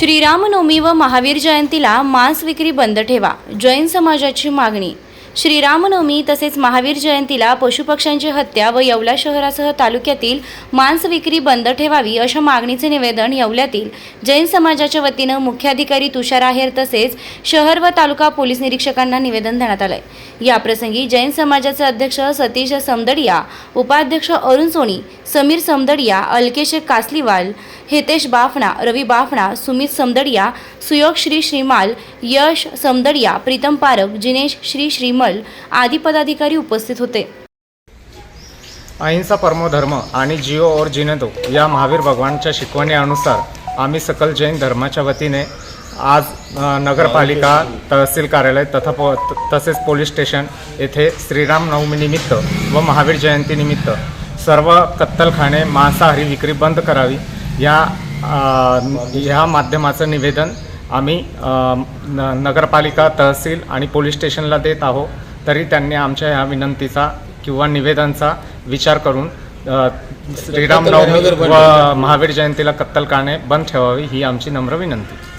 श्रीरामनवमी व महावीर जयंतीला मांस विक्री बंद ठेवा. जैन समाजाची मागणी श्रीरामनवमी तसेच महावीर जयंतीला पशुपक्ष्यांची हत्या व येवला शहरासह तालुक्यातील मांस विक्री बंद ठेवावी अशा मागणीचे निवेदन येवल्यातील जैन समाजाच्या वतीनं मुख्याधिकारी तुषार आहेर तसेच शहर व तालुका पोलीस निरीक्षकांना निवेदन देण्यात आलंय. याप्रसंगी जैन समाजाचे अध्यक्ष सतीश समदडिया उपाध्यक्ष अरुण सोनी समीर समदडिया अलकेश कासलीवाल हितेश बाफणा रवी बाफणा सुमित समदडिया सुयोग श्री श्रीमाल यश समदडिया प्रीतम पारक जिनेश श्री श्रीमाल आदी पदाधिकारी उपस्थित होते. अहिंसा परमो धर्म आणि जिओ और जिने दो या महावीर भगवानच्या शिकवणीनुसार आम्ही सकल जैन धर्माच्या वतीने आज नगरपालिका तहसील कार्यालय तथा पो तसेच पोलीस स्टेशन येथे श्रीराम नवमीनिमित्त व महावीर जयंतीनिमित्त सर्व कत्तलखाने मांसाहारी विक्री बंद करावी या ह्या माध्यमाचं निवेदन आम्ही न- नगरपालिका तहसील आणि पोलीस स्टेशनला देत आहोत तरी त्यांनी आमच्या ह्या विनंतीचा किंवा निवेदनचा विचार करून श्रीरामनवमी व महावीर जयंतीला कत्तलखाने बंद ठेवावी ही आमची नम्र विनंती.